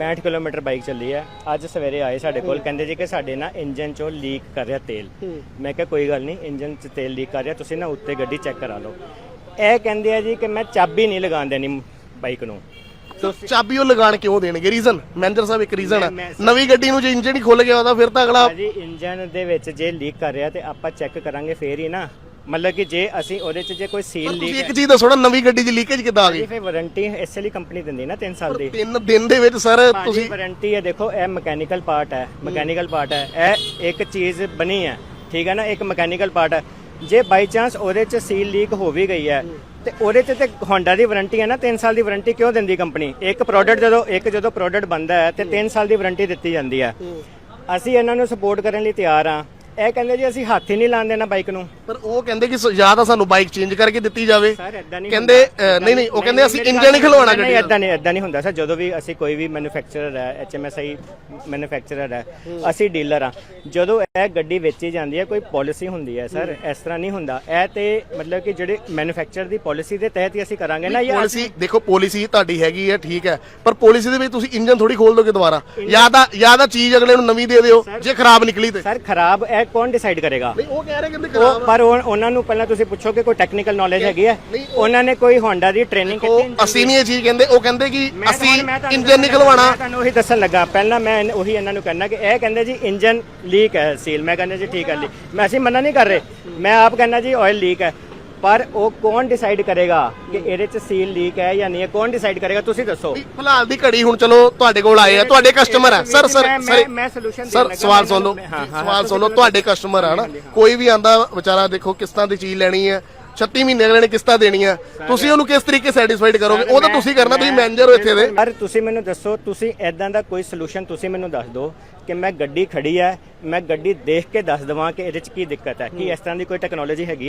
65 kilometre bike ਚੱਲੀ ਹੈ ਅੱਜ ਸਵੇਰੇ ਆਏ ਸਾਡੇ ਕੋਲ ਕਹਿੰਦੇ ਜੀ ਕਿ ਸਾਡੇ ਨਾ ਇੰਜਨ ਚੋਂ ਲੀਕ ਕਰ ਰਿਹਾ ਤੇਲ। ਮੈਂ ਕਿਹਾ ਕੋਈ ਗੱਲ ਨਹੀਂ ਇੰਜਨ 'ਚ ਤੇਲ ਲੀਕ ਕਰ ਰਿਹਾ ਤੁਸੀਂ ਨਾ ਉੱਤੇ ਗੱਡੀ ਚੈੱਕ ਕਰਾ ਲਓ। ਇਹ ਕਹਿੰਦੇ ਆ ਜੀ ਕਿ ਮੈਂ ਚਾਬੀ ਨਹੀਂ ਲਗਾਉਣ ਦੇਣੀ ਬਾਈਕ ਨੂੰ। ਚਾਬੀ ਉਹ ਲਗਾਣ ਕਿਉਂ ਦੇਣਗੇ? ਰੀਜ਼ਨ? ਮੈਨੇਜਰ ਸਾਹਿਬ ਇੱਕ ਰੀਜ਼ਨ ਹੈ ਨਵੀਂ ਗੱਡੀ ਨੂੰ ਜੇ ਇੰਜਨ ਹੀ ਖੁੱਲ ਗਿਆ ਉਹਦਾ ਫਿਰ ਤਾਂ ਅਗਲਾ ਜੀ ਇੰਜਨ ਦੇ ਵਿੱਚ ਜੇ ਲੀਕ ਕਰ ਰਿਹਾ ਤੇ ਆਪਾਂ ਚੈੱਕ ਕਰਾਂਗੇ ਫੇਰ ਹੀ ਨਾ। ਮਤਲਬ ਕਿ ਜੇ ਅਸੀਂ ਉਹਦੇ 'ਚ ਜੇ ਕੋਈ ਸੀਲ ਤੁਸੀਂ ਲੀਕ ਇੱਕ ਚੀਜ਼ ਦੱਸੋ ਨਾ ਨਵੀਂ ਗੱਡੀ 'ਚ ਲੀਕੇਜ ਕਿੱਦਾਂ ਆ ਗਈ? ਜੀ ਫੇ ਵਾਰੰਟੀ ਇਸੇ ਲਈ ਕੰਪਨੀ ਦਿੰਦੀ ਨਾ 3 ਸਾਲ ਦੀ। ਤਿੰਨ ਦਿਨ ਦੇ ਵਿੱਚ ਸਰ ਤੁਸੀਂ ਵਾਰੰਟੀ ਹੈ ਦੇਖੋ ਇਹ ਮਕੈਨੀਕਲ ਪਾਰਟ ਹੈ ਮਕੈਨੀਕਲ ਪਾਰਟ ਹੈ ਇਹ ਇੱਕ ਚੀਜ਼ ਬਣੀ ਹੈ ਠੀਕ ਹੈ ਨਾ ਇੱਕ ਮਕੈਨੀਕਲ ਪਾਰਟ ਹੈ। ਜੇ ਬਾਈ ਚਾਂਸ ਉਹਦੇ 'ਚ ਸੀਲ ਲੀਕ ਹੋ ਵੀ ਗਈ ਹੈ ਤੇ ਉਹਦੇ 'ਚ ਤੇ ਹੋਂਡਾ ਦੀ ਵਾਰੰਟੀ ਹੈ ਨਾ 3 ਸਾਲ ਦੀ ਵਾਰੰਟੀ ਕਿਉਂ ਦਿੰਦੀ ਕੰਪਨੀ ਇੱਕ ਪ੍ਰੋਡਕਟ ਜਦੋਂ ਇੱਕ ਜਦੋਂ ਪ੍ਰੋਡਕਟ ਬੰਦਾ ਹੈ ਤੇ 3 ਸਾਲ ਦੀ ਵਾਰੰਟੀ ਦਿੱਤੀ ਜਾਂਦੀ ਹੈ। ਅਸੀਂ ਇਹਨਾਂ ਨੂੰ ਸਪੋਰਟ ਕਰਨ ਲਈ ਤਿਆਰ ਆ ਇਹ ਕਹਿੰਦੇ ਜੀ ਅਸੀਂ ਹੱਥ ਹੀ ਨਹੀਂ ਲਾਣ ਦੇਣਾ ਬਾਈਕ ਨੂੰ। ਪਰ ਉਹ ਕਹਿੰਦੇ ਕਿ ਸ- ਜਾਂ ਤਾਂ ਸਾਨੂੰ ਬਾਈਕ ਚੇਂਜ ਕਰਕੇ ਦਿੱਤੀ ਜਾਵੇ। ਸਰ ਇਦਾਂ ਨਹੀਂ ਕਹਿੰਦੇ ਅ, ਨਹੀਂ ਨਹੀਂ ਉਹ ਕਹਿੰਦੇ ਅਸੀਂ ਇੰਜਨ ਹੀ ਖਲਵਾਉਣਾ ਗੱਡੀ ਨਹੀਂ ਦਾ। ਇਦਾਂ ਨਹੀਂ ਇਦਾਂ ਨਹੀਂ ਹੁੰਦਾ ਸਰ ਜਦੋਂ ਵੀ ਅਸੀਂ ਕੋਈ ਵੀ ਮੈਨੂਫੈਕਚਰਰ ਹੈ ਐਚਐਮਐਸਆਈ ਮੈਨੂਫੈਕਚਰਰ ਹੈ ਅਸੀਂ ਡੀਲਰ ਆ ਜਦੋਂ ਇਹ ਗੱਡੀ ਵੇਚੀ ਜਾਂਦੀ ਹੈ ਕੋਈ ਪਾਲਿਸੀ ਹੁੰਦੀ ਹੈ ਸਰ ਇਸ ਤਰ੍ਹਾਂ ਨਹੀਂ ਹੁੰਦਾ। ਇਹ ਤੇ ਮਤਲਬ ਕਿ ਜਿਹੜੇ ਮੈਨੂਫੈਕਚਰ ਦੀ ਪਾਲਿਸੀ ਦੇ ਤਹਿਤ ਹੀ ਅਸੀਂ ਕਰਾਂਗੇ ਨਾ ਜਾਂ ਪਾਲਿਸੀ ਦੇਖੋ ਪਾਲਿਸੀ ਤੁਹਾਡੀ ਹੈਗੀ ਹੈ ਠੀਕ ਹੈ। ਪਰ ਪਾਲਿਸੀ ਦੇ ਵਿੱਚ ਤੁਸੀਂ ਇੰਜਨ ਥੋੜੀ ਖੋਲ ਦੋਗੇ ਦੁਬਾਰਾ। ਜਾਂ ਤਾਂ ਜਾਂ ਤਾਂ ਚੀਜ਼ ਅਗਲੇ ਨੂੰ ਨਵੀਂ ਦੇ ਦਿਓ ਜੇ ਖਰਾਬ ਨਿਕਲੀ ਤੇ। ਸਰ ਖਰਾਬ ਇਹ ਕੌਣ ਡਿਸਾਈਡ ਕਰੇਗਾ? ਨਹੀਂ ਉਹ ਕਹਿ ਰਹੇ ਕਹਿੰਦੇ ਉਹ ਪਰ ਉਹ- ਉਹਨਾਂ ਨੂੰ ਪਹਿਲਾਂ ਤੁਸੀਂ ਪੁੱਛੋ ਕਿ ਕੋਈ ਟੈਕਨੀਕਲ ਨੌਲੇਜ ਹੈਗੀ ਹੈ। ਨਹੀਂ, ਉਹਨਾਂ ਨੇ ਕੋਈ ਹੋਂਡਾ ਦੀ ਟ੍ਰੇਨਿੰਗ ਕੀਤੀ। ਉਹ ਅਸੀਂ ਨਹੀਂ ਇਹ ਚੀਜ਼ ਕਹਿੰਦੇ ਉਹ ਕਹਿੰਦੇ ਕਿ ਮੈਂ ਅਸੀਂ ਤੁਹਾਨੂੰ- ਮੈਂ ਤੁਹਾਨੂੰ ਇੰਜਨ ਦੱਸਣ ਨਿਕਲਵਾਣਾ ਮੈਂ ਤੁਹਾਨੂੰ ਉਹੀ ਦੱਸਣ ਲੱਗਾ। ਪਹਿਲਾਂ ਮੈਂ ਇਹਨ- ਉਹੀ ਇਹਨਾਂ ਨੂੰ ਕਹਿਣਾ ਕਿ ਇਹ ਕਹਿੰਦੇ ਜੀ ਇੰਜਨ ਲੀਕ ਹੈ ਸੀਲ ਮੈਂ ਕਹਿੰਦਾ ਜੀ ਠੀਕ ਹੈ ਲੀਕ ਮੈਂ ਅਸੀਂ ਮਨਾ ਨਹੀਂ ਕਰ ਰਹੇ। ਮੈਂ ਆਪ ਕਹਿੰਦਾ ਜੀ ਆਇਲ ਲੀਕ ਹੈ। ਪਰ ਉਹ ਕੌਣ ਡਿਸਾਈਡ ਕਰੇਗਾ ਕਿ ਇਹਦੇ ਚ ਸੀਲ ਲੀਕ ਹੈ ਜਾਂ ਨਹੀਂ ਹੈ? ਕੌਣ ਡਿਸਾਈਡ ਕਰੇਗਾ? ਤੁਸੀਂ ਦੱਸੋ। ਫਿਲਹਾਲ ਦੀ ਘੜੀ ਹੁਣ ਚਲੋ ਤੁਹਾਡੇ ਕੋਲ ਆਏ ਆ ਤੁਹਾਡੇ ਕਸਟਮਰ ਆ। ਸਰ ਸਰ ਮੈਂ- ਮੈਂ- ਮੈਂ solution ਦੇਣ ਸਰ ਲੱਗਾ, ਸਵਾਲ ਸੁਣ ਲਓ। ਹਾਂ, ਹਾਂ, ਸਵਾਲ ਸੁਣ ਲਓ ਤੁਹਾਡੇ ਕਸਟਮਰ ਆ ਨਾ। ਕੋਈ ਵੀ ਆਂਦਾ ਵਿਚਾਰਾ ਦੇਖੋ ਕਿਸ ਤਰ੍ਹਾਂ ਦੀ ਚੀਜ਼ ਲੈਣੀ ਹੈ। 36 ਮਹੀਨੇ ਅਗਲੇ ਨੇ ਕਿਸ਼ਤਾਂ ਦੇਣੀਆਂ। ਤੁਸੀਂ ਉਹਨੂੰ ਕਿਸ ਤਰੀਕੇ ਸੈਟੀਸਫਾਈਡ ਕਰੋਗੇ? ਉਹ ਤਾਂ ਮੈਂ- ਤੁਸੀਂ ਕਰਨਾ ਤੁਸੀਂ ਮੈਂ- ਮੈਨੇਜਰ ਹੋ ਇੱਥੇ ਦੇ। ਪਰ ਤੁਸੀਂ ਮੈਨੂੰ ਦੱਸੋ ਤੁਸੀਂ ਐਦਾਂ ਦਾ ਕੋਈ ਸੋਲੂਸ਼ਨ ਤੁਸੀਂ ਮੈਨੂੰ ਦੱਸ ਦਿਓ ਕਿ ਮੈਂ ਗੱਡੀ ਖੜੀ ਹੈ ਮੈਂ ਗੱਡੀ ਦੇਖ ਕੇ ਦੱਸ ਦਵਾਂ ਕਿ ਇਹਦੇ ਚ ਕੀ ਦਿੱਕਤ ਹੈ ਕੀ ਇਸ ਤਰ੍ਹਾਂ ਦੀ ਕੋਈ ਟੈਕਨੋਲੋਜੀ ਹੈਗੀ ਹੈ?